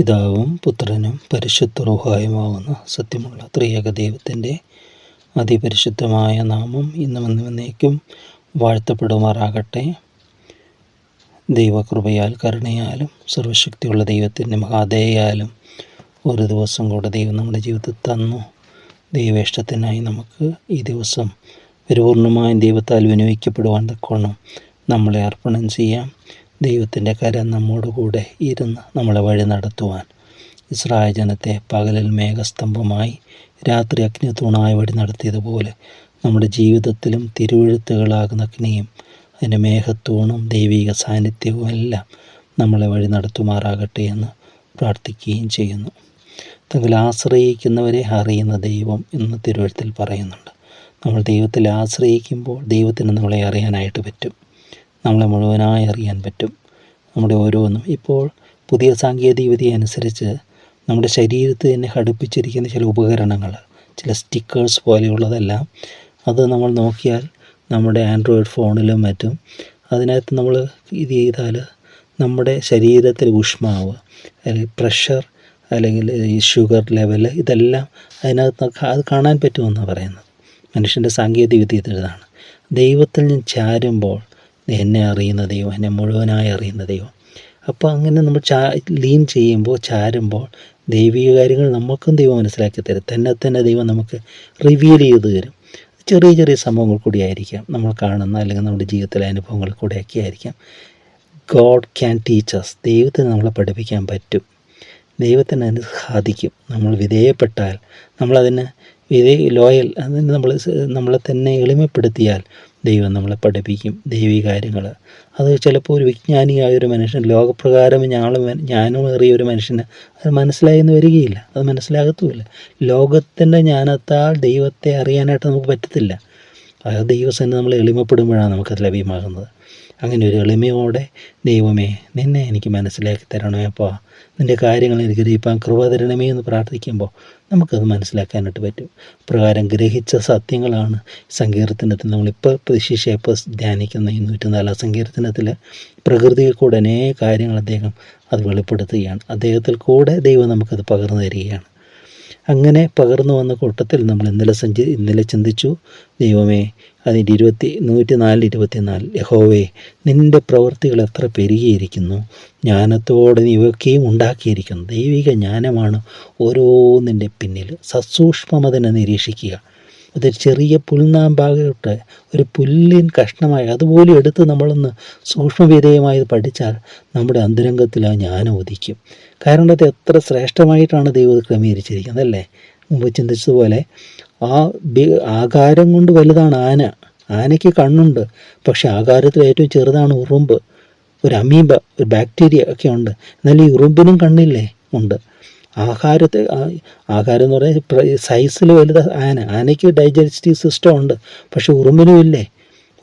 പിതാവും പുത്രനും പരിശുദ്ധ റുഹായുമാവുന്ന സത്യമുള്ള ത്രിയേക ദൈവത്തിന്റെ അതിപരിശുദ്ധമായ നാമം ഇന്നും എന്നും എന്നേക്കും വാഴ്ത്തപ്പെടുമാറാകട്ടെ. ദൈവകൃപയാൽ കരുണയാലും സർവശക്തിയുള്ള ദൈവത്തിന്റെ മഹാദയാലും ഒരു ദിവസം കൂടെ ദൈവം നമ്മുടെ ജീവിതത്തിൽ തന്നു. ദൈവേഷ്ടത്തിനായി നമുക്ക് ഈ ദിവസം പരിപൂർണമായും ദൈവത്താൽ വിനിയോഗിക്കപ്പെടുവാൻ തക്കോണം നമ്മളെ അർപ്പണം ചെയ്യാം. ദൈവത്തിന്റെ കരം നമ്മോട് കൂടെ ഇരുന്ന് നമ്മളെ വഴി നടത്തുവാൻ. ഇസ്രായേൽ ജനത്തെ പകലിൽ മേഘസ്തംഭമായി രാത്രി അഗ്നി തൂണായി വഴി നടത്തിയതുപോലെ നമ്മുടെ ജീവിതത്തിലും തിരുവഴുത്തുകളാകുന്ന അഗ്നിയും അതിന്റെ മേഘത്തൂണും ദൈവിക സാന്നിധ്യവും എല്ലാം നമ്മളെ വഴി നടത്തുമാറാകട്ടെ എന്ന് പ്രാർത്ഥിക്കുകയും ചെയ്യുന്നു. തങ്ങൾ ആശ്രയിക്കുന്നവരെ അറിയുന്ന ദൈവം എന്ന് തിരുവഴുത്തിൽ പറയുന്നുണ്ട്. നമ്മൾ ദൈവത്തിൽ ആശ്രയിക്കുമ്പോൾ ദൈവത്തിന് നമ്മളെ അറിയാനായിട്ട് പറ്റും. നമ്മളെ മുഴുവനായി അറിയാൻ പറ്റും. നമ്മുടെ ഓരോന്നും. ഇപ്പോൾ പുതിയ സാങ്കേതിക വിദ്യ അനുസരിച്ച് നമ്മുടെ ശരീരത്തിൽ തന്നെ ഘടിപ്പിച്ചിരിക്കുന്ന ചില ഉപകരണങ്ങൾ ചില സ്റ്റിക്കേഴ്സ് പോലെയുള്ളതെല്ലാം അത് നമ്മൾ നോക്കിയാൽ നമ്മുടെ ആൻഡ്രോയിഡ് ഫോണിലും മറ്റും അതിനകത്ത് നമ്മൾ ഇത് ചെയ്താൽ നമ്മുടെ ശരീരത്തിൽ ഊഷ്മാവ് അല്ലെങ്കിൽ പ്രഷർ അല്ലെങ്കിൽ ഈ ഷുഗർ ലെവൽ ഇതെല്ലാം അതിനകത്ത് അത് കാണാൻ പറ്റുമെന്നാണ് പറയുന്നത്. മനുഷ്യന്റെ സാങ്കേതിക വിദ്യ ഇതാണ് ദൈവത്തിൽ നിന്ന് ചാരുമ്പോൾ എന്നെ അറിയുന്ന ദൈവം എന്നെ മുഴുവനായി അറിയുന്ന ദൈവം. അപ്പോൾ അങ്ങനെ നമ്മൾ ചാ ലീൻ ചെയ്യുമ്പോൾ ചാരുമ്പോൾ ദൈവിക കാര്യങ്ങൾ നമുക്കും ദൈവം മനസ്സിലാക്കി തരും. തന്നെ തന്നെ ദൈവം നമുക്ക് റിവീൽ ചെയ്ത് തരും. ചെറിയ ചെറിയ സംഭവങ്ങൾ കൂടിയായിരിക്കാം നമ്മൾ കാണുന്ന അല്ലെങ്കിൽ നമ്മുടെ ജീവിതത്തിലെ അനുഭവങ്ങൾ കൂടെയൊക്കെ ആയിരിക്കാം. ഗോഡ് ക്യാൻ ടീച്ചേഴ്സ് ദൈവത്തിന് നമ്മളെ പഠിപ്പിക്കാൻ പറ്റും. ദൈവത്തിന് അതിന് സാധിക്കും. നമ്മൾ വിധേയപ്പെട്ടാൽ നമ്മളതിന് വിധേയ ലോയൽ അതിന് നമ്മൾ നമ്മളെ തന്നെ എളിമപ്പെടുത്തിയാൽ ദൈവം നമ്മളെ പഠിപ്പിക്കും ദൈവീ കാര്യങ്ങൾ അത് ചിലപ്പോൾ ഒരു വിജ്ഞാനിയായ ഒരു മനുഷ്യൻ ലോകപ്രകാരം ജ്ഞാനം ഏറിയ ഒരു മനുഷ്യന് അത് മനസ്സിലായെന്ന് വരികയില്ല. അത് മനസ്സിലാകത്തുമില്ല. ലോകത്തിന്റെ ജ്ഞാനത്താൽ ദൈവത്തെ അറിയാനായിട്ട് നമുക്ക് പറ്റത്തില്ല. അത് ദൈവസേന നമ്മൾ എളിമപ്പെടുമ്പോഴാണ് നമുക്കത് ലഭ്യമാകുന്നത്. അങ്ങനെ ഒരു എളിമയോടെ ദൈവമേ നിന്നെ എനിക്ക് മനസ്സിലാക്കി തരണമേ അപ്പോൾ നിന്റെ കാര്യങ്ങൾ എനിക്ക് ദീപം കൃപ തരണമേ എന്ന് പ്രാർത്ഥിക്കുമ്പോൾ നമുക്കത് മനസ്സിലാക്കാനായിട്ട് പറ്റും. പ്രകാരം ഗ്രഹിച്ച സത്യങ്ങളാണ് സങ്കീർത്തനത്തിൽ നമ്മളിപ്പോൾ വിശേഷ ഇപ്പോൾ ധ്യാനിക്കുന്ന ഈ നൂറ്റിനാലാം സങ്കീർത്തനത്തിൽ പ്രകൃതിയിൽ കൂടെ അനേക കാര്യങ്ങൾ അദ്ദേഹം അത് വെളിപ്പെടുത്തുകയാണ്. അദ്ദേഹത്തിൽ കൂടെ ദൈവം നമുക്കത് പകർന്നു തരികയാണ്. അങ്ങനെ പകർന്നു വന്ന കൂട്ടത്തിൽ നമ്മൾ ഇന്നലെ സഞ്ചി ഇന്നലെ ചിന്തിച്ചു ദൈവമേ അതിന്റെ ഇരുപത്തി നൂറ്റി നാല് ഇരുപത്തിനാല് യഹോവേ നിന്റെ പ്രവൃത്തികൾ എത്ര പെരുകിയിരിക്കുന്നു. ജ്ഞാനത്തോടെ നീ ഇവയൊക്കെയും ഉണ്ടാക്കിയിരിക്കുന്നു. ദൈവിക ജ്ഞാനമാണ് ഓരോന്നിന്റെ പിന്നിൽ. സസൂക്ഷ്മം അതിനെ നിരീക്ഷിക്കുക. അതൊരു ചെറിയ പുൽനാമ്പാകട്ടെ ഒരു പുല്ലിൻ കഷ്ണമായി അതുപോലെ എടുത്ത് നമ്മളൊന്ന് സൂക്ഷ്മവിധേയമായി പഠിച്ചാൽ നമ്മുടെ അന്തരംഗത്തിൽ ആ ജ്ഞാനം ഉദിക്കും. കാരണം അത് എത്ര ശ്രേഷ്ഠമായിട്ടാണ് ദൈവം ക്രമീകരിച്ചിരിക്കുന്നത് അല്ലേ? മുമ്പ് ചിന്തിച്ചതുപോലെ ആ ആകാരം കൊണ്ട് വലുതാണ് ആന. ആനയ്ക്ക് കണ്ണുണ്ട് പക്ഷെ ആകാരത്തിൽ ഏറ്റവും ചെറുതാണ് ഉറുമ്പ്. ഒരു അമീബ ഒരു ബാക്ടീരിയ ഒക്കെ ഉണ്ട്. എന്നാൽ ഈ ഉറുമ്പിനും കണ്ണില്ലേ? ഉണ്ട്. ആഹാരത്തെ ആഹാരം എന്ന് പറഞ്ഞാൽ സൈസിൽ വലുത് ആന. ആനയ്ക്ക് ഡൈജസ്റ്റീവ് സിസ്റ്റം ഉണ്ട്. പക്ഷെ ഉറുമ്പിനും ഇല്ലേ?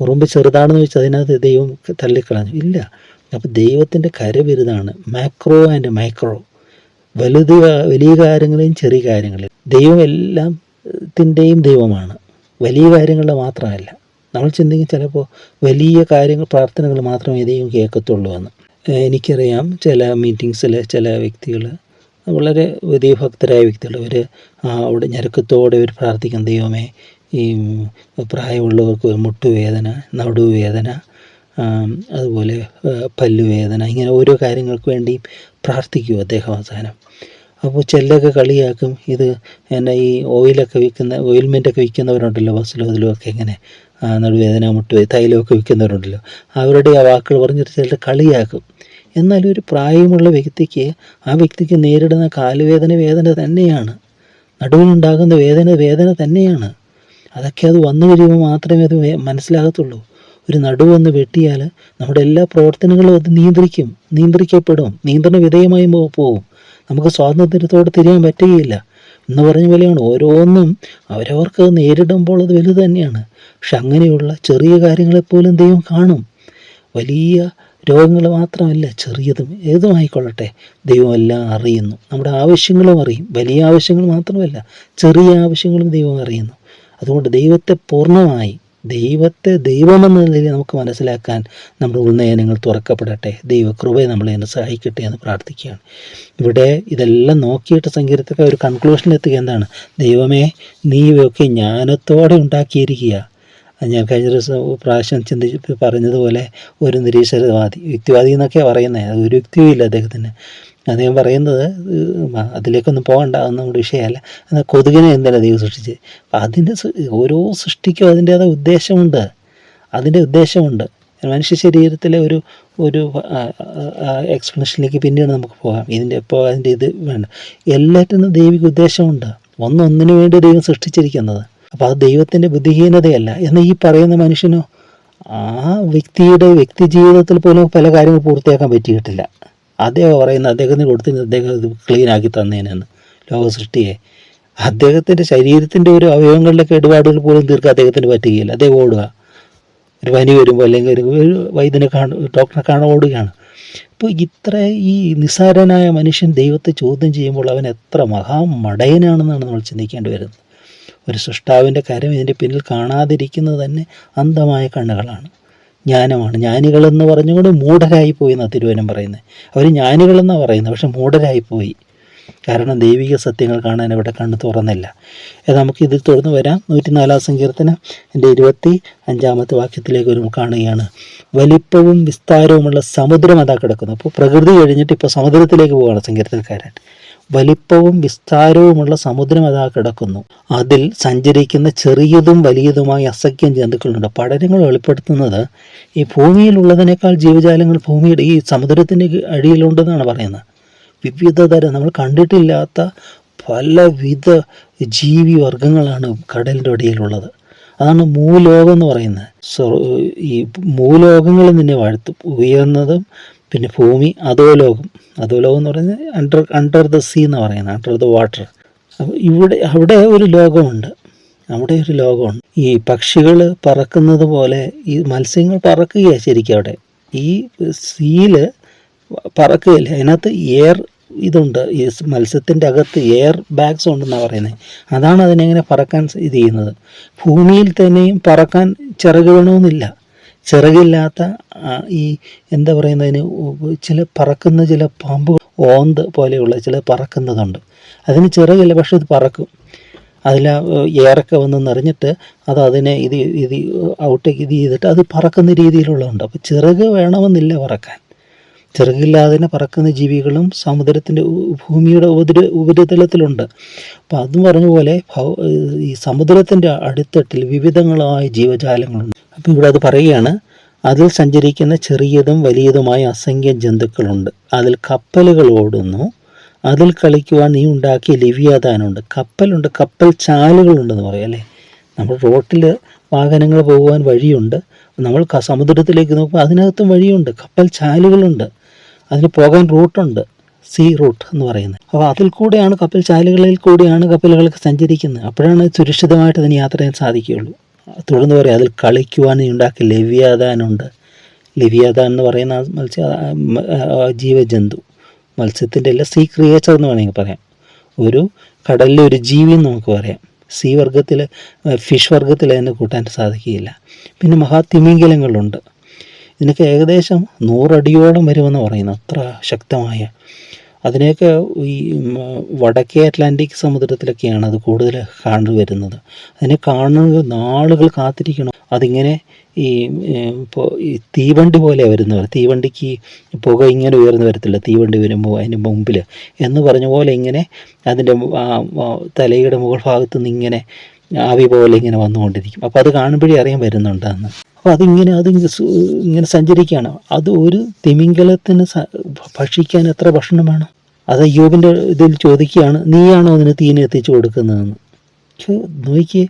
ഉറുമ്പ് ചെറുതാണെന്ന് വെച്ചാൽ അതിനകത്ത് ദൈവം തള്ളിക്കളഞ്ഞു. ഇല്ല. അപ്പോൾ ദൈവത്തിന്റെ കര വലുതാണ് മാക്രോ ആൻഡ് മൈക്രോ വലുത് വലിയ കാര്യങ്ങളെയും ചെറിയ കാര്യങ്ങളെയും. ദൈവം എല്ലാം ത്തിന്റെയും ദൈവമാണ്. വലിയ കാര്യങ്ങളുടെ മാത്രമല്ല. നമ്മൾ ചിന്തിക്കും ചിലപ്പോൾ വലിയ കാര്യങ്ങൾ പ്രാർത്ഥനകൾ മാത്രമേ ദൈവം കേൾക്കത്തുള്ളൂ എന്ന്. എനിക്കറിയാം ചില മീറ്റിങ്സിൽ ചില വ്യക്തികൾ വളരെ ദൈവഭക്തരായ വ്യക്തികൾ അവർ അവിടെ ഞരക്കത്തോടെ അവർ പ്രാർത്ഥിക്കും ദൈവമേ ഈ പ്രായമുള്ളവർക്ക് മുട്ടുവേദന നടുവേദന അതുപോലെ പല്ലുവേദന ഇങ്ങനെ ഓരോ കാര്യങ്ങൾക്ക് വേണ്ടിയും പ്രാർത്ഥിക്കും അദ്ദേഹം അവസാനം. അപ്പോൾ ചെല്ലൊക്കെ കളിയാക്കും. ഇത് എന്നെ ഈ ഓയിലൊക്കെ വിൽക്കുന്ന ഓയിൽമെന്റൊക്കെ വിൽക്കുന്നവരുണ്ടല്ലോ ബസ്സിലോ അതിലോ ഒക്കെ ഇങ്ങനെ നടുവേദന മുട്ട് തൈലമൊക്കെ വിൽക്കുന്നവരുണ്ടല്ലോ. അവരുടെ ആ വാക്കുകൾ പറഞ്ഞിട്ട് ചിലർ കളിയാക്കും. എന്നാൽ ഒരു പ്രായമുള്ള വ്യക്തിക്ക് ആ വ്യക്തിക്ക് നേരിടുന്ന കാലുവേദന വേദന തന്നെയാണ്. നടുവിനുണ്ടാകുന്ന വേദന വേദന തന്നെയാണ്. അതൊക്കെ അത് വന്നു കഴിയുമ്പോൾ മാത്രമേ അത് മനസ്സിലാകത്തുള്ളൂ. ഒരു നടുവൊന്ന് വെട്ടിയാൽ നമ്മുടെ എല്ലാ പ്രവർത്തനങ്ങളും അത് നിയന്ത്രിക്കും നിയന്ത്രിക്കപ്പെടും. നിയന്ത്രണ വിധേയമായി പോകും നമുക്ക് സ്വാതന്ത്ര്യത്തോടെ തിരിയാൻ പറ്റുകയില്ല. എന്ന് പറഞ്ഞ പോലെയാണ്. ഓരോന്നും അവരവർക്ക് നേരിടുമ്പോൾ അത് വലുത് തന്നെയാണ്. പക്ഷെ അങ്ങനെയുള്ള ചെറിയ കാര്യങ്ങളെപ്പോലും ദൈവം കാണും. വലിയ രോഗങ്ങൾ മാത്രമല്ല ചെറിയതും ഏതുമായിക്കൊള്ളട്ടെ ദൈവം എല്ലാം അറിയുന്നു. നമ്മുടെ ആവശ്യങ്ങളും അറിയും. വലിയ ആവശ്യങ്ങൾ മാത്രമല്ല ചെറിയ ആവശ്യങ്ങളും ദൈവം അറിയുന്നു. അതുകൊണ്ട് ദൈവത്തെ പൂർണമായി ദൈവത്തെ ദൈവമെന്ന നിലയിൽ നമുക്ക് മനസ്സിലാക്കാൻ നമ്മുടെ ഉൾനയനങ്ങൾ തുറക്കപ്പെടട്ടെ. ദൈവകൃപയെ നമ്മളെ എന്നെ സഹായിക്കട്ടെ എന്ന് പ്രാർത്ഥിക്കുകയാണ്. ഇവിടെ ഇതെല്ലാം നോക്കിയിട്ട് സംഗീതത്തൊക്കെ ഒരു കൺക്ലൂഷനിലെത്തുക എന്താണ്? ദൈവമേ നീ ഇവയൊക്കെ ജ്ഞാനത്തോടെ ഉണ്ടാക്കിയിരിക്കുക. ഞാൻ കഴിഞ്ഞ ദിവസം പ്രാവശ്യം ചിന്തിച്ച് പറഞ്ഞതുപോലെ ഒരു നിരീശ്വരവാദി യുക്തിവാദി എന്നൊക്കെയാണ് പറയുന്നത് ഒരു യുക്തിയും ഇല്ല അദ്ദേഹത്തിന്. അദ്ദേഹം പറയുന്നത് അതിലേക്കൊന്നും പോകണ്ട അതൊന്നും നമ്മുടെ വിഷയമല്ല. എന്നാൽ കൊതുകിനെ എന്തിനാണ് ദൈവം സൃഷ്ടിച്ച്? അപ്പം അതിന്റെ ഓരോ സൃഷ്ടിക്കും അതിന്റേതായ ഉദ്ദേശമുണ്ട്. അതിന്റെ ഉദ്ദേശമുണ്ട്. മനുഷ്യ ശരീരത്തിലെ ഒരു ഒരു എക്സ്പ്ലനേഷനിലേക്ക് പിന്നീട് നമുക്ക് പോകാം. ഇതിന്റെ ഇപ്പോൾ അതിന്റെ ഇത് വേണ്ട. എല്ലാറ്റിനും ദൈവിക ഉദ്ദേശമുണ്ട്. ഒന്നൊന്നിനു വേണ്ടി ദൈവം സൃഷ്ടിച്ചിരിക്കുന്നത്. അപ്പോൾ അത് ദൈവത്തിന്റെ ബുദ്ധിഹീനതയല്ല. എന്നാൽ ഈ പറയുന്ന മനുഷ്യനോ ആ വ്യക്തിയുടെ വ്യക്തി ജീവിതത്തിൽ പോലും പല കാര്യങ്ങൾ പൂർത്തിയാക്കാൻ പറ്റിയിട്ടില്ല. അദ്ദേഹം പറയുന്ന അദ്ദേഹത്തിന് കൊടുത്തിന് അദ്ദേഹം ഇത് ക്ലീൻ ആക്കി തന്നേനെന്ന്. ലോക സൃഷ്ടിയെ. അദ്ദേഹത്തിന്റെ ശരീരത്തിന്റെ ഒരു അവയവങ്ങളിലൊക്കെ കേടുപാടുകൾ പോലും തീർക്കാൻ അദ്ദേഹത്തിന് പറ്റുകയില്ല. അദ്ദേഹം ഓടുക. ഒരു പനി വരുമ്പോൾ അല്ലെങ്കിൽ ഒരു ഒരു വൈദ്യനെ കാണും ഡോക്ടറെ കാണാൻ ഓടുകയാണ്. അപ്പോൾ ഇത്ര ഈ നിസ്സാരനായ മനുഷ്യൻ ദൈവത്തെ ചോദ്യം ചെയ്യുമ്പോൾ അവൻ എത്ര മഹാമടയനാണെന്നാണ് നമ്മൾ ചിന്തിക്കേണ്ടി വരുന്നത്. ഒരു സൃഷ്ടാവിന്റെ കരം ഇതിന്റെ പിന്നിൽ കാണാതിരിക്കുന്നത് തന്നെ അന്ധമായ കണ്ണുകളാണ്. ജ്ഞാനമാണ്. ജ്ഞാനികളെന്ന് പറഞ്ഞുകൊണ്ട് മൂഢരായി പോയി എന്നാണ് തിരുവനം പറയുന്നത്. അവർ ജ്ഞാനികളെന്നാണ് പറയുന്നത്. പക്ഷെ മൂഢരായി പോയി കാരണം ദൈവിക സത്യങ്ങൾ കാണാൻ ഇവിടെ കണ്ണ് തുറന്നില്ല. നമുക്ക് ഇതിൽ തുടർന്ന് വരാം. നൂറ്റിനാലാം സങ്കീർത്തനം എന്റെ ഇരുപത്തി അഞ്ചാമത്തെ വാക്യത്തിലേക്ക് ഒരു കാണുകയാണ്. വലിപ്പവും വിസ്താരവുമുള്ള സമുദ്രം അതാ കിടക്കുന്നു. അപ്പോൾ പ്രകൃതി കഴിഞ്ഞിട്ട് ഇപ്പോൾ സമുദ്രത്തിലേക്ക് പോവുകയാണ് സങ്കീർത്തനക്കാരൻ. വലിപ്പവും വിസ്താരവുമുള്ള സമുദ്രം അതാ കിടക്കുന്നു. അതിൽ സഞ്ചരിക്കുന്ന ചെറിയതും വലിയതുമായ അസഖ്യം ജന്തുക്കളുണ്ട്. പഠനങ്ങൾ വെളിപ്പെടുത്തുന്നത് ഈ ഭൂമിയിലുള്ളതിനേക്കാൾ ജീവജാലങ്ങൾ ഭൂമിയുടെ ഈ സമുദ്രത്തിന്റെ അടിയിലുണ്ടെന്നാണ് പറയുന്നത്. വിവിധ തരം നമ്മൾ കണ്ടിട്ടില്ലാത്ത പലവിധ ജീവി വർഗങ്ങളാണ് കടലിന്റെ അടിയിലുള്ളത്. അതാണ് മൂലോകം എന്ന് പറയുന്നത്. ഈ മൂലോകങ്ങൾ നിന്നെ വാഴ്ത്തും. ഉയർന്നതും പിന്നെ ഭൂമി അധോലോകം അധോലോകം എന്ന് പറയുന്നത് അണ്ടർ അണ്ടർ ദ സീ എന്ന് പറയുന്നത് അണ്ടർ ദ വാട്ടർ അപ്പോൾ ഇവിടെ അവിടെ ഒരു ലോകമുണ്ട്. അവിടെ ഒരു ലോകമുണ്ട്. ഈ പക്ഷികൾ പറക്കുന്നത് പോലെ ഈ മത്സ്യങ്ങൾ പറക്കുകയാണ് ശരിക്കും അവിടെ. ഈ സീൽ പറക്കുകയില്ല അതിനകത്ത് എയർ ഇതുണ്ട്. ഈ മത്സ്യത്തിന്റെ അകത്ത് എയർ ബാഗ്സ് ഉണ്ടെന്നാണ് പറയുന്നത് അതാണ് അതിനെങ്ങനെ പറക്കാൻ ഇത് ചെയ്യുന്നത്. ഭൂമിയിൽ തന്നെയും പറക്കാൻ ചിറക് ചിറകില്ലാത്ത ഈ എന്താ പറയുന്നതിന് ചില പറക്കുന്ന ചില പാമ്പ് ഓന്ത് പോലെയുള്ള ചില പറക്കുന്നതുണ്ട്. അതിന് ചിറകില്ല പക്ഷെ ഇത് പറക്കും. അതിൽ ഏറൊക്കെ വന്ന് നിറഞ്ഞിട്ട് അത് അതിനെ ഇത് ഇത് ഔട്ടേക്ക് ഇത് ചെയ്തിട്ട് അത് പറക്കുന്ന രീതിയിലുള്ളതുണ്ട്. അപ്പോൾ ചിറക് വേണമെന്നില്ല പറക്കാൻ. ചിറകില്ലാതെ പറക്കുന്ന ജീവികളും സമുദ്രത്തിന്റെ ഭൂമിയുടെ ഉപദ്ര ഉപരിതലത്തിലുണ്ട്. അപ്പോൾ അതും പറഞ്ഞ പോലെ ഈ സമുദ്രത്തിന്റെ അടിത്തട്ടിൽ വിവിധങ്ങളായ ജീവജാലങ്ങളുണ്ട്. അപ്പോൾ ഇവിടെ അത് പറയുകയാണ് അതിൽ സഞ്ചരിക്കുന്ന ചെറിയതും വലിയതുമായ അസംഖ്യ ജന്തുക്കളുണ്ട്. അതിൽ കപ്പലുകൾ ഓടുന്നു. അതിൽ കളിക്കുവാൻ നീ ഉണ്ടാക്കിയ ലിവ്യാദാനുണ്ട്. കപ്പലുണ്ട് കപ്പൽ ചാലുകളുണ്ടെന്ന് പറയാം അല്ലേ? നമ്മൾ റോട്ടിൽ വാഹനങ്ങൾ പോകുവാൻ വഴിയുണ്ട്. നമ്മൾ സമുദ്രത്തിലേക്ക് നോക്കുമ്പോൾ അതിനകത്തും വഴിയുണ്ട്. കപ്പൽ ചാലുകളുണ്ട്. അതിന് പോകാൻ റൂട്ടുണ്ട്. സീ റൂട്ട് എന്ന് പറയുന്നത്. അപ്പോൾ അതിൽ കൂടെയാണ് കപ്പൽ ചാലുകളിൽ കൂടിയാണ് കപ്പലുകളൊക്കെ സഞ്ചരിക്കുന്നത്. അപ്പോഴാണ് സുരക്ഷിതമായിട്ട് അതിന് യാത്ര ചെയ്യാൻ സാധിക്കുകയുള്ളൂ. തുടർന്ന് പറയാം അതിൽ കളിക്കുവാൻ ഉണ്ടാക്കി ലവ്യാദാനുണ്ട് ലവ്യാദാൻ എന്ന് പറയുന്ന മത്സ്യ ജീവജന്തു. മത്സ്യത്തിന്റെ അല്ല സീ ക്രിയേച്ചർ എന്ന് വേണമെങ്കിൽ പറയാം. ഒരു കടലിലെ ഒരു ജീവി എന്ന് നമുക്ക് പറയാം. സീ വർഗത്തിൽ ഫിഷ് വർഗത്തിൽ അതിനെ കൂട്ടാൻ സാധിക്കുകയില്ല. പിന്നെ മഹാതിമിംഗലങ്ങളുണ്ട്. ഇതിനൊക്കെ ഏകദേശം നൂറടിയോളം വരുമെന്ന് പറയുന്നു. അത്ര ശക്തമായ. അതിനെയൊക്കെ ഈ വടക്കേ അറ്റ്ലാന്റിക് സമുദ്രത്തിലൊക്കെയാണ് അത് കൂടുതൽ കാണു വരുന്നത്. അതിനെ കാണുന്ന നാളുകൾ കാത്തിരിക്കണം. അതിങ്ങനെ ഈ ഇപ്പോൾ ഈ തീവണ്ടി പോലെ വരുന്നവർ തീവണ്ടിക്ക് പുക ഇങ്ങനെ ഉയർന്നു വരത്തില്ല തീവണ്ടി വരുമ്പോൾ അതിന്റെ മുമ്പിൽ എന്ന് പറഞ്ഞ പോലെ ഇങ്ങനെ അതിന്റെ തലയുടെ മുകൾ ഭാഗത്ത് നിന്ന് ഇങ്ങനെ ആവി പോലെ ഇങ്ങനെ വന്നുകൊണ്ടിരിക്കും. അപ്പോൾ അത് കാണുമ്പോഴേ അറിയാൻ വരുന്നുണ്ടെന്ന്. അപ്പോൾ അതിങ്ങനെ അത് ഇങ്ങനെ സഞ്ചരിക്കുകയാണ്. അത് ഒരു തിമിംഗലത്തിന് ഭക്ഷിക്കാൻ എത്ര ഭക്ഷണം വേണം അത് അയ്യോബിന്റെ ഇതിൽ ചോദിക്കുകയാണ് നീയാണോ അതിന് തീനെ എത്തിച്ചു കൊടുക്കുന്നതെന്ന്? നോക്കിയേ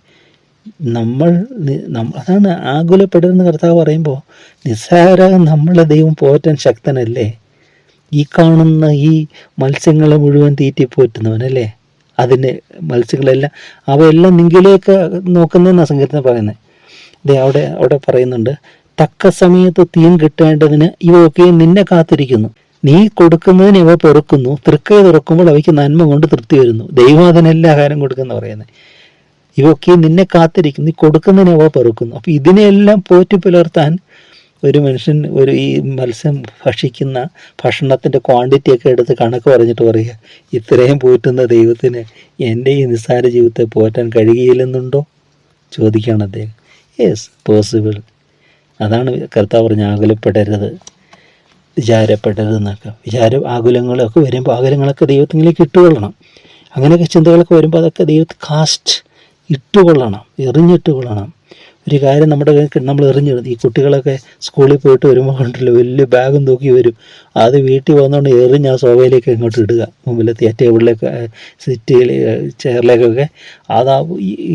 നമ്മൾ അതാണ് ആകുലപ്പെടരുന്ന കർത്താവ് പറയുമ്പോൾ നിസ്സാര നമ്മളെ ദൈവം പോറ്റാൻ ശക്തനല്ലേ? ഈ കാണുന്ന ഈ മത്സ്യങ്ങളെ മുഴുവൻ തീറ്റിപ്പോറ്റുന്നവനല്ലേ? അതിന് മത്സ്യങ്ങളെല്ലാം അവയെല്ലാം നിങ്കിലേക്ക് നോക്കുന്നതെന്നാണ് സങ്കീർത്തനം പറയുന്നത് ഇത് അവിടെ അവിടെ പറയുന്നുണ്ട് തക്ക സമയത്ത് തീൻ കിട്ടേണ്ടതിന് ഇവയൊക്കെ നിന്നെ കാത്തിരിക്കുന്നു. നീ കൊടുക്കുന്നതിന് ഇവ പെറുക്കുന്നു. തൃക്കൈ തുറക്കുമ്പോൾ അവയ്ക്ക് നന്മ കൊണ്ട് തൃപ്തി വരുന്നു. ദൈവം ആഹാരം കൊടുക്കുന്ന പറയുന്നത് ഇവയൊക്കെ നിന്നെ കാത്തിരിക്കുന്നു. നീ കൊടുക്കുന്നതിന് അവ പെറുക്കുന്നു. അപ്പോൾ ഇതിനെയെല്ലാം പോറ്റി പുലർത്താൻ ഒരു മനുഷ്യൻ ഒരു ഈ മത്സ്യം ഭക്ഷിക്കുന്ന ഭക്ഷണത്തിന്റെ ക്വാണ്ടിറ്റി ഒക്കെ എടുത്ത് കണക്ക് പറഞ്ഞിട്ട് പറയുക ഇത്രയും പോറ്റുന്ന ദൈവത്തിന് എന്റെ ഈ നിസ്സാര ജീവിതത്തെ പോറ്റാൻ കഴിയില്ലെന്നുണ്ടോ ചോദിക്കുകയാണ് അദ്ദേഹം. യെസ് പോസിബിൾ അതാണ് കർത്താവ് പറഞ്ഞ ആകുലപ്പെടരുത് വിചാരപ്പെടരുതെന്നൊക്കെ. വിചാര ആകുലങ്ങളൊക്കെ വരുമ്പോൾ ആകുലങ്ങളൊക്കെ ദൈവത്തിലേക്ക് ഇട്ടുകൊള്ളണം. അങ്ങനെയൊക്കെ ചിന്തകളൊക്കെ വരുമ്പോൾ അതൊക്കെ ദൈവത്തെ കാസ്റ്റ് ഇട്ടുകൊള്ളണം എറിഞ്ഞിട്ടുകൊള്ളണം. ഒരു കാര്യം നമ്മുടെ നമ്മൾ എറിഞ്ഞിടും ഈ കുട്ടികളൊക്കെ സ്കൂളിൽ പോയിട്ട് വരുമ്പോൾ കണ്ടല്ലോ വലിയ ബാഗും തൂക്കി വരും. അത് വീട്ടിൽ വന്നുകൊണ്ട് എറിഞ്ഞ് ആ സോഫയിലേക്ക് ഇങ്ങോട്ട് ഇടുക. മുമ്പിലത്തെ ടേബിളിലേക്ക് സിറ്റിയിൽ ചെയറിലേക്കൊക്കെ അത് ആ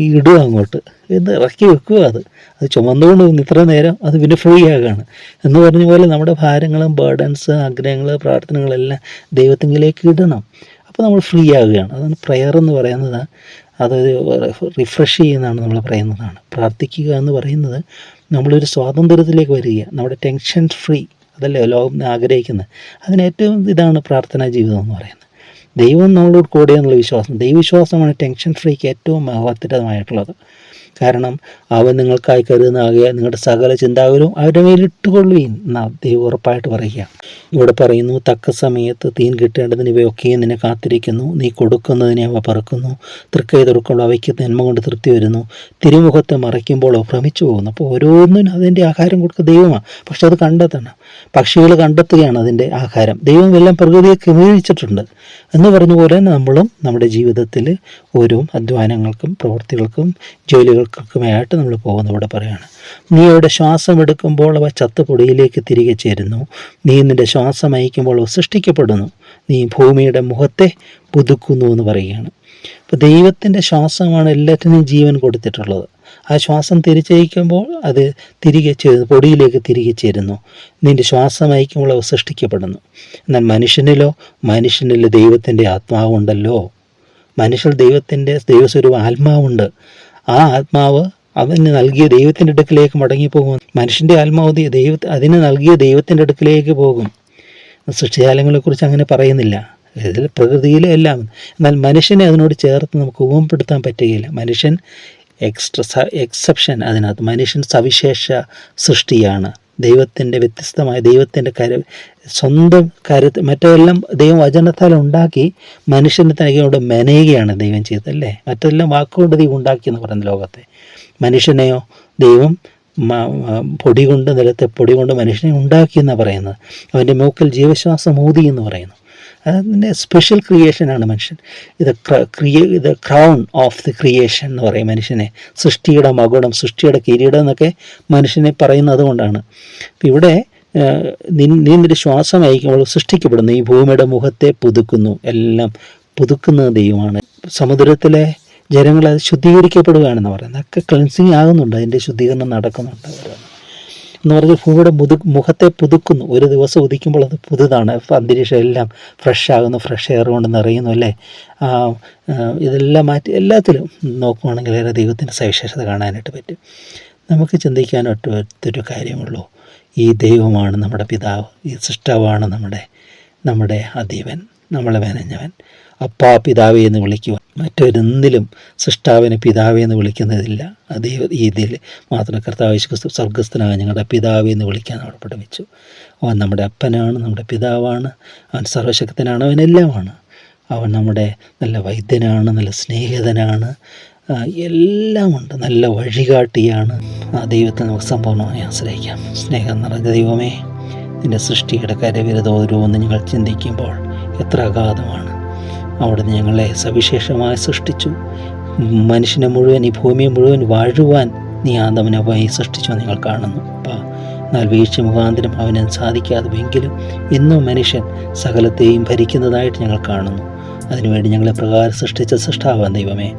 ഇടുക അങ്ങോട്ട്. എന്ന് ഇറക്കി വെക്കുക അത്. അത് ചുമന്നുകൊണ്ട് ഇത്ര നേരം അത് പിന്നെ ഫ്രീ ആകുകയാണ് എന്ന് പറഞ്ഞ പോലെ നമ്മുടെ ഭാരങ്ങളും ബേർഡൻസ് ആഗ്രഹങ്ങൾ പ്രാർത്ഥനകളെല്ലാം ദൈവത്തിങ്കിലേക്ക് ഇടണം. അപ്പോൾ നമ്മൾ ഫ്രീ ആകുകയാണ്. അതാണ് പ്രയർ എന്ന് പറയുന്നത്. അതൊരു റിഫ്രഷ് ചെയ്യുന്നതാണ് നമ്മൾ പറയുന്നതാണ്. പ്രാർത്ഥിക്കുക എന്ന് പറയുന്നത് നമ്മളൊരു സ്വാതന്ത്ര്യത്തിലേക്ക് വരിക. നമ്മുടെ ടെൻഷൻ ഫ്രീ അതല്ലേ? ലോകം ആഗ്രഹിക്കുന്നത്. അതിന് ഏറ്റവും ഇതാണ് പ്രാർത്ഥനാ ജീവിതം എന്ന് പറയുന്നത്. ദൈവം നമ്മളോട് കൂടെ എന്നുള്ള വിശ്വാസം. ദൈവവിശ്വാസമാണ് ടെൻഷൻ ഫ്രീക്ക് ഏറ്റവും മഹത്തരമായിട്ടുള്ളത്. കാരണം അവൻ നിങ്ങൾക്കായി കരുതുന്നാകിയ നിങ്ങളുടെ സകല ചിന്താകുലവും അവരുടെ മേലിട്ടുകൊള്ളുകയും എന്നാ ദൈവം ഉറപ്പായിട്ട് പറയുക. ഇവിടെ പറയുന്നു തക്ക സമയത്ത് തീൻ കിട്ടേണ്ടതിന് ഇവയൊക്കെയും നിന്നെ കാത്തിരിക്കുന്നു. നീ കൊടുക്കുന്നതിനെ അവ പറക്കുന്നു. തൃക്കൈ തുറക്കുമ്പോൾ അവയ്ക്ക് നന്മ കൊണ്ട് തൃപ്തി വരുന്നു. തിരുമുഖത്തെ മറയ്ക്കുമ്പോൾ അവ ഭ്രമിച്ചു പോകുന്നു. അപ്പോൾ ഓരോന്നിനും അതിന്റെ ആഹാരം കൊടുക്കുക ദൈവമാണ് പക്ഷെ അത് കണ്ടെത്തണം. പക്ഷികൾ കണ്ടെത്തുകയാണ് അതിന്റെ ആഹാരം. ദൈവം എല്ലാം പ്രകൃതിയെ ക്രമീകരിച്ചിട്ടുണ്ട്. എന്ന് പറഞ്ഞ പോലെ നമ്മളും നമ്മുടെ ജീവിതത്തിൽ ഓരോ അധ്വാനങ്ങൾക്കും പ്രവൃത്തികൾക്കും ജോലികൾക്കൊക്കെയായിട്ട് നമ്മൾ പോകുന്ന ഇവിടെ പറയുകയാണ്. നീ അവിടെ ശ്വാസം എടുക്കുമ്പോൾ അവ ചത്തുപൊടിയിലേക്ക് തിരികെ ചേരുന്നു. നീ നിന്റെ ശ്വാസം അയക്കുമ്പോൾ അവ സൃഷ്ടിക്കപ്പെടുന്നു. നീ ഭൂമിയുടെ മുഖത്തെ പുതുക്കുന്നു എന്ന് പറയുകയാണ്. അപ്പോൾ ദൈവത്തിന്റെ ശ്വാസമാണ് എല്ലാറ്റിനും ജീവൻ കൊടുത്തിട്ടുള്ളത്. ആ ശ്വാസം തിരിച്ചയക്കുമ്പോൾ അത് തിരികെ ചേരുന്നു പൊടിയിലേക്ക് തിരികെ ചേരുന്നു. നിന്റെ ശ്വാസം അയക്കുമ്പോൾ അവ സൃഷ്ടിക്കപ്പെടുന്നു. എന്നാൽ മനുഷ്യനിലോ മനുഷ്യനിൽ ദൈവത്തിന്റെ ആത്മാവുണ്ടല്ലോ. മനുഷ്യർ ദൈവത്തിന്റെ ദൈവസ്വരൂപ ആത്മാവുണ്ട്. ആ ആത്മാവ് അവന് നൽകിയ ദൈവത്തിന്റെ അടുക്കിലേക്ക് മടങ്ങിപ്പോകും. മനുഷ്യന്റെ ആത്മാവ് ദൈവ അതിന് നൽകിയ ദൈവത്തിന്റെ അടുക്കിലേക്ക് പോകും. സൃഷ്ടിജാലങ്ങളെക്കുറിച്ച് അങ്ങനെ പറയുന്നില്ല. ഇതിൽ പ്രകൃതിയിലെ എല്ലാം. എന്നാൽ മനുഷ്യനെ അതിനോട് ചേർത്ത് നമുക്ക് ഉപമപ്പെടുത്താൻ പറ്റുകയില്ല. മനുഷ്യൻ എക്സ്ട്ര എക്സെപ്ഷൻ അതിനകത്ത്. മനുഷ്യൻ സവിശേഷ സൃഷ്ടിയാണ്. ദൈവത്തിന്റെ വ്യത്യസ്തമായ ദൈവത്തിന്റെ കര സ്വന്തം കരുത്ത് മറ്റെല്ലാം ദൈവം വചനത്താൽ ഉണ്ടാക്കി മനുഷ്യനെ തനിക്കോട് മെനയുകയാണ് ദൈവം ചെയ്തത് അല്ലേ? മറ്റെല്ലാം വാക്കുകൊണ്ട് ദൈവം ഉണ്ടാക്കി എന്ന് പറയുന്ന ലോകത്തെ. മനുഷ്യനെയോ ദൈവം പൊടി കൊണ്ട് നിലത്തെ പൊടി കൊണ്ട് മനുഷ്യനെ ഉണ്ടാക്കി എന്നാണ് പറയുന്നത്. അവന്റെ മൂക്കിൽ ജീവശ്വാസം ഊതി എന്ന് പറയുന്നു. അതിന്റെ സ്പെഷ്യൽ ക്രിയേഷനാണ് മനുഷ്യൻ. ഇത് ക്രിയ ഇത് ക്രൗൺ ഓഫ് ദി ക്രിയേഷൻ എന്ന് പറയും മനുഷ്യനെ. സൃഷ്ടിയുടെ മകുടം സൃഷ്ടിയുടെ കിരീടം എന്നൊക്കെ മനുഷ്യനെ പറയുന്നത് കൊണ്ടാണ്. ഇവിടെ നീ ശ്വാസം അയക്കുമ്പോൾ സൃഷ്ടിക്കപ്പെടുന്നു. ഈ ഭൂമിയുടെ മുഖത്തെ പുതുക്കുന്നു. എല്ലാം പുതുക്കുന്ന ദൈവമാണ്. സമുദ്രത്തിലെ ജനങ്ങൾ അത് ശുദ്ധീകരിക്കപ്പെടുകയാണെന്ന് പറയുന്നത്. അതൊക്കെ ക്ലൻസിങ് ആകുന്നുണ്ട്. അതിന്റെ ശുദ്ധീകരണം നടക്കുന്നുണ്ട്. എന്ന് പറഞ്ഞാൽ ഭൂമിയുടെ മുതു മുഖത്തെ പുതുക്കുന്നു. ഒരു ദിവസം ഉദിക്കുമ്പോൾ അത് പുതുതാണ്. അന്തരീക്ഷം എല്ലാം ഫ്രഷ് ആകുന്നു ഫ്രഷ് എയർ കൊണ്ട് നിറയുന്നു അല്ലേ? ഇതെല്ലാം മാറ്റി എല്ലാത്തിലും നോക്കുവാണെങ്കിൽ ഏറെ ദൈവത്തിന്റെ സവിശേഷത കാണാനായിട്ട് പറ്റും. നമുക്ക് ചിന്തിക്കാൻ ഒറ്റ കാര്യമുള്ളൂ. ഈ ദൈവമാണ് നമ്മുടെ പിതാവ് ഈ സൃഷ്ടാവാണ് നമ്മുടെ നമ്മുടെ അധീവൻ നമ്മളെ വേനഞ്ഞവൻ. അപ്പാ പിതാവേ എന്ന് വിളിക്കുവാൻ മറ്റൊരെന്തിലും സൃഷ്ടാവിനെ പിതാവേ എന്ന് വിളിക്കുന്നതില്ല. അതേ രീതിയിൽ മാത്രം കർത്താവ് യേശു ക്രിസ്തു സ്വർഗസ്ഥനായ ഞങ്ങളുടെ പിതാവേ എന്ന് വിളിക്കാൻ അവിടെ പഠിപ്പിച്ചു. അവൻ നമ്മുടെ അപ്പനാണ് നമ്മുടെ പിതാവാണ്. അവൻ സർവശക്തനാണ് അവനെല്ലാമാണ് അവൻ നമ്മുടെ നല്ല വൈദ്യനാണ് നല്ല സ്നേഹിതനാണ്. എല്ലാമുണ്ട്. നല്ല വഴികാട്ടിയാണ്. ആ ദൈവത്തെ നമുക്ക് സമ്പൂർണമായി ആശ്രയിക്കാം. സ്നേഹം നിറഞ്ഞ ദൈവമേ നിന്റെ സൃഷ്ടിയുടെ കരവിരുതോരോ എന്ന് ഞങ്ങൾ ചിന്തിക്കുമ്പോൾ എത്ര അഗാധമാണ്. അവിടുന്ന് ഞങ്ങളെ സവിശേഷമായി സൃഷ്ടിച്ചു. മനുഷ്യനെ മുഴുവൻ ഈ ഭൂമിയെ മുഴുവൻ വാഴുവാൻ നീ ആദമനമായി സൃഷ്ടിച്ചു നിങ്ങൾ കാണുന്നു. അപ്പോൾ എന്നാൽ വീഴ്ച മുഖാന്തരം അവന് സാധിക്കാതെ എങ്കിലും ഇന്നും മനുഷ്യൻ സകലത്തെയും ഭരിക്കുന്നതായിട്ട് ഞങ്ങൾ കാണുന്നു. അതിനുവേണ്ടി ഞങ്ങളെ പ്രകാരം സൃഷ്ടിച്ച സൃഷ്ടാവാൻ ദൈവമേ.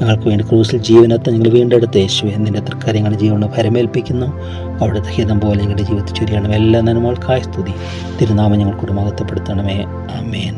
ഞങ്ങൾക്ക് വേണ്ടി ക്രൂസിൽ ജീവനത്തെ ഞങ്ങൾ വീണ്ടെടുത്ത യേശു എന്നിന്റെ തൃക്കാര്യങ്ങൾ ജീവനെ ഭരമേൽപ്പിക്കുന്നു. അവിടുത്തെ ഹിതം പോലെ ഞങ്ങളുടെ ജീവിതത്തിൽ ചൊരിയണം. എല്ലാ നന്മകൾക്കായ സ്തുതി. തിരുനാമം ഞങ്ങൾ കുടുംബകത്തപ്പെടുത്തണമേ അമേൻ